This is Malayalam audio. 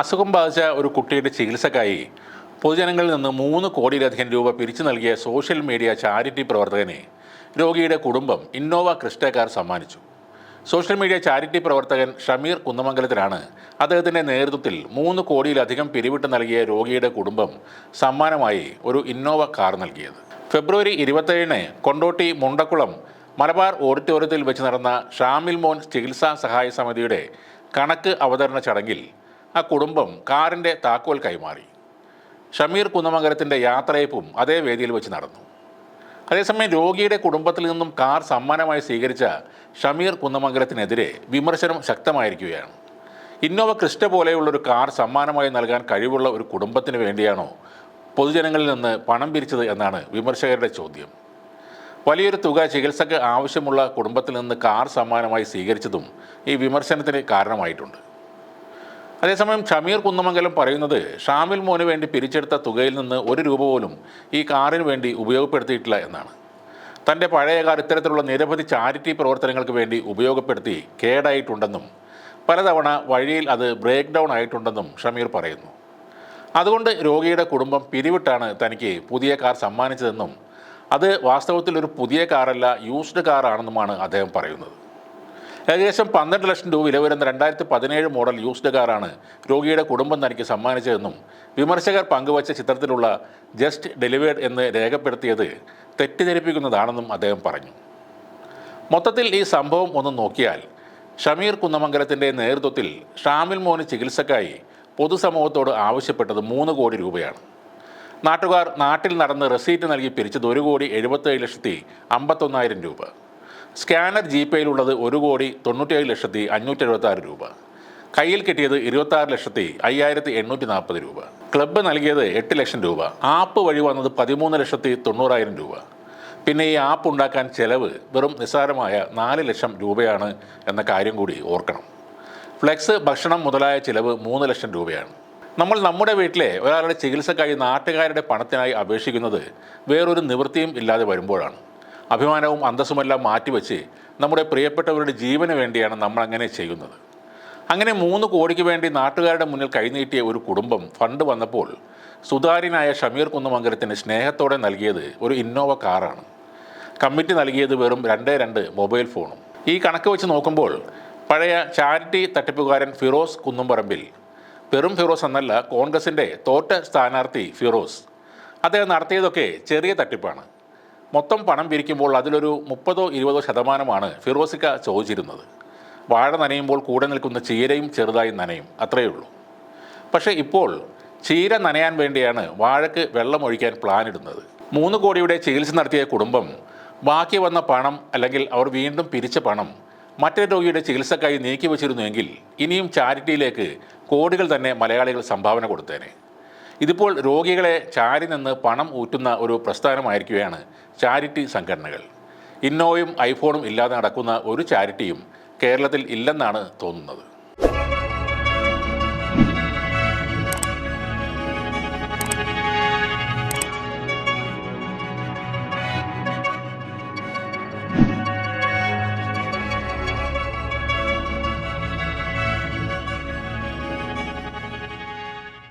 അസുഖം ബാധിച്ച ഒരു കുട്ടിയുടെ ചികിത്സക്കായി പൊതുജനങ്ങളിൽ നിന്ന് മൂന്ന് കോടിയിലധികം രൂപ പിരിച്ചു നൽകിയ സോഷ്യൽ മീഡിയ ചാരിറ്റി പ്രവർത്തകനെ രോഗിയുടെ കുടുംബം ഇന്നോവ ക്രിസ്റ്റക്കാർ സമ്മാനിച്ചു. സോഷ്യൽ മീഡിയ ചാരിറ്റി പ്രവർത്തകൻ ഷമീർ കുന്നമംഗലത്തിനാണ് അദ്ദേഹത്തിന്റെ നേതൃത്വത്തിൽ മൂന്ന് കോടിയിലധികം പിരിവിട്ട് നൽകിയ രോഗിയുടെ കുടുംബം സമ്മാനമായി ഒരു ഇന്നോവ കാർ നൽകിയത്. ഫെബ്രുവരി ഇരുപത്തേഴിന് കൊണ്ടോട്ടി മുണ്ടക്കുളം മലബാർ ഓഡിറ്റോറിയത്തിൽ വെച്ച് നടന്ന ഷാമിൽ മോൻ ചികിത്സാ സഹായ സമിതിയുടെ കണക്ക് അവതരണ ചടങ്ങിൽ ആ കുടുംബം കാറിന്റെ താക്കോൽ കൈമാറി. ഷമീർ കുന്നമംഗലത്തിന്റെ യാത്രയപ്പും അതേ വേദിയിൽ വെച്ച് നടന്നു. അതേസമയം രോഗിയുടെ കുടുംബത്തിൽ നിന്നും കാർ സമ്മാനമായി സ്വീകരിച്ച ഷമീർ കുന്നമംഗലത്തിനെതിരെ വിമർശനം ശക്തമായിരിക്കുകയാണ്. ഇന്നോവ ക്രിസ്റ്റ പോലെയുള്ളൊരു കാർ സമ്മാനമായി നൽകാൻ കഴിവുള്ള ഒരു കുടുംബത്തിന് വേണ്ടിയാണോ പൊതുജനങ്ങളിൽ നിന്ന് പണം പിരിച്ചത് എന്നാണ് വിമർശകരുടെ ചോദ്യം. വലിയൊരു തുക ചികിത്സയ്ക്ക് ആവശ്യമുള്ള കുടുംബത്തിൽ നിന്ന് കാർ സമ്മാനമായി സ്വീകരിച്ചതും ഈ വിമർശനത്തിന് കാരണമായിട്ടുണ്ട്. അതേസമയം ഷമീർ കുന്നമംഗലം പറയുന്നത് ഷാമിൽ മോന് വേണ്ടി പിരിച്ചെടുത്ത തുകയിൽ നിന്ന് ഒരു രൂപ പോലും ഈ കാറിന് വേണ്ടി ഉപയോഗപ്പെടുത്തിയിട്ടില്ല എന്നാണ്. തന്റെ പഴയ കാർ ഇത്തരത്തിലുള്ള നിരവധി ചാരിറ്റി പ്രവർത്തനങ്ങൾക്ക് വേണ്ടി ഉപയോഗപ്പെടുത്തി കേടായിട്ടുണ്ടെന്നും പലതവണ വഴിയിൽ അത് ബ്രേക്ക് ഡൗൺ ആയിട്ടുണ്ടെന്നും ഷമീർ പറയുന്നു. അതുകൊണ്ട് രോഗിയുടെ കുടുംബം പിരിവിട്ടാണ് തനിക്ക് പുതിയ കാർ സമ്മാനിച്ചതെന്നും അത് വാസ്തവത്തിൽ ഒരു പുതിയ കാറല്ല യൂസ്ഡ് കാറാണെന്നുമാണ് അദ്ദേഹം പറയുന്നത്. ഏകദേശം പന്ത്രണ്ട് ലക്ഷം രൂപ വില വരുന്ന രണ്ടായിരത്തി പതിനേഴ് മോഡൽ യൂസ്ഡ് കാറാണ് രോഗിയുടെ കുടുംബം തനിക്ക് സമ്മാനിച്ചതെന്നും വിമർശകർ പങ്കുവച്ച ചിത്രത്തിലുള്ള ജസ്റ്റ് ഡെലിവേർഡ് എന്ന് രേഖപ്പെടുത്തിയത് തെറ്റിദ്ധരിപ്പിക്കുന്നതാണെന്നും അദ്ദേഹം പറഞ്ഞു. മൊത്തത്തിൽ ഈ സംഭവം ഒന്ന് നോക്കിയാൽ ഷമീർ കുന്നമംഗലത്തിന്റെ നേതൃത്വത്തിൽ ഷാമിൽ മോന് ചികിത്സക്കായി പൊതുസമൂഹത്തോട് ആവശ്യപ്പെട്ടത് മൂന്ന് കോടി രൂപയാണ്. നാട്ടുകാർ നാട്ടിൽ നടന്ന് റെസീറ്റ് നൽകി പിരിച്ചത് ഒരു കോടി എഴുപത്തേഴ് ലക്ഷത്തി അമ്പത്തൊന്നായിരം രൂപ. സ്കാനർ ജി പേയിലുള്ളത് ഒരു കോടി തൊണ്ണൂറ്റേഴ് ലക്ഷത്തി അഞ്ഞൂറ്റി എഴുപത്താറ് രൂപ. കയ്യിൽ കിട്ടിയത് ഇരുപത്താറ് ലക്ഷത്തി അയ്യായിരത്തി എണ്ണൂറ്റി നാൽപ്പത് രൂപ. ക്ലബ്ബ് നൽകിയത് എട്ട് ലക്ഷം രൂപ. ആപ്പ് വഴി വന്നത് പതിമൂന്ന് ലക്ഷത്തി തൊണ്ണൂറായിരം രൂപ. പിന്നെ ഈ ആപ്പ് ഉണ്ടാക്കാൻ ചെലവ് വെറും നിസ്സാരമായ നാല് ലക്ഷം രൂപയാണ് എന്ന കാര്യം കൂടി ഓർക്കണം. ഫ്ലെക്സ് ഭക്ഷണം മുതലായ ചിലവ് മൂന്ന് ലക്ഷം രൂപയാണ്. നമ്മൾ നമ്മുടെ വീട്ടിലെ ഒരാളുടെ ചികിത്സക്കായി നാട്ടുകാരുടെ പണത്തിനായി അപേക്ഷിക്കുന്നത് വേറൊരു നിവൃത്തിയും ഇല്ലാതെ വരുമ്പോഴാണ്. അഭിമാനവും അന്തസ്സുമെല്ലാം മാറ്റിവെച്ച് നമ്മുടെ പ്രിയപ്പെട്ടവരുടെ ജീവന് വേണ്ടിയാണ് നമ്മൾ അങ്ങനെ ചെയ്യുന്നത്. അങ്ങനെ മൂന്ന് കോടിക്ക് വേണ്ടി നാട്ടുകാരുടെ മുന്നിൽ കൈനീട്ടിയ ഒരു കുടുംബം ഫണ്ട് വന്നപ്പോൾ സുതാര്യനായ ഷമീർ കുന്നമംഗലത്തിന് സ്നേഹത്തോടെ നൽകിയത് ഒരു ഇന്നോവ കാറാണ്. കമ്മിറ്റി നൽകിയത് വെറും രണ്ടേ രണ്ട് മൊബൈൽ ഫോണും. ഈ കണക്ക് വെച്ച് നോക്കുമ്പോൾ പഴയ ചാരിറ്റി തട്ടിപ്പുകാരൻ ഫിറോസ് കുന്നുംപറമ്പിൽ പെറും ഫിറോസ് എന്നല്ല കോൺഗ്രസിന്റെ തോറ്റ സ്ഥാനാർത്ഥി ഫിറോസ്. അദ്ദേഹം നടത്തിയതൊക്കെ ചെറിയ തട്ടിപ്പാണ്. മൊത്തം പണം പിരിക്കുമ്പോൾ അതിലൊരു മുപ്പതോ ഇരുപതോ ശതമാനമാണ് ഫിറോസിക്ക ചോദിച്ചിരുന്നത്. വാഴ നനയുമ്പോൾ കൂടെ നിൽക്കുന്ന ചീരയും ചെറുതായി നനയും അത്രയേ ഉള്ളൂ. പക്ഷേ ഇപ്പോൾ ചീര നനയാൻ വേണ്ടിയാണ് വാഴക്ക് വെള്ളമൊഴിക്കാൻ പ്ലാൻ ഇടുന്നത് മൂന്ന് കോടിയുടെ ചികിത്സ നടത്തിയ കുടുംബം ബാക്കി വന്ന പണം അല്ലെങ്കിൽ അവർ വീണ്ടും പിരിച്ച പണം മറ്റൊരു രോഗിയുടെ ചികിത്സക്കായി നീക്കി വച്ചിരുന്നുവെങ്കിൽ ഇനിയും ചാരിറ്റിയിലേക്ക് കോടികൾ തന്നെ മലയാളികൾ സംഭാവന കൊടുത്തേനെ. ഇതിപ്പോൾ രോഗികളെ ചാരി നിന്ന് പണം ഊറ്റുന്ന ഒരു പ്രസ്ഥാനമായിരിക്കുകയാണ് ചാരിറ്റി സംഘടനകൾ. ഇന്നോയും ഐഫോണും ഇല്ലാതെ നടക്കുന്ന ഒരു ചാരിറ്റിയും കേരളത്തിൽ ഇല്ലെന്നാണ് തോന്നുന്നത്.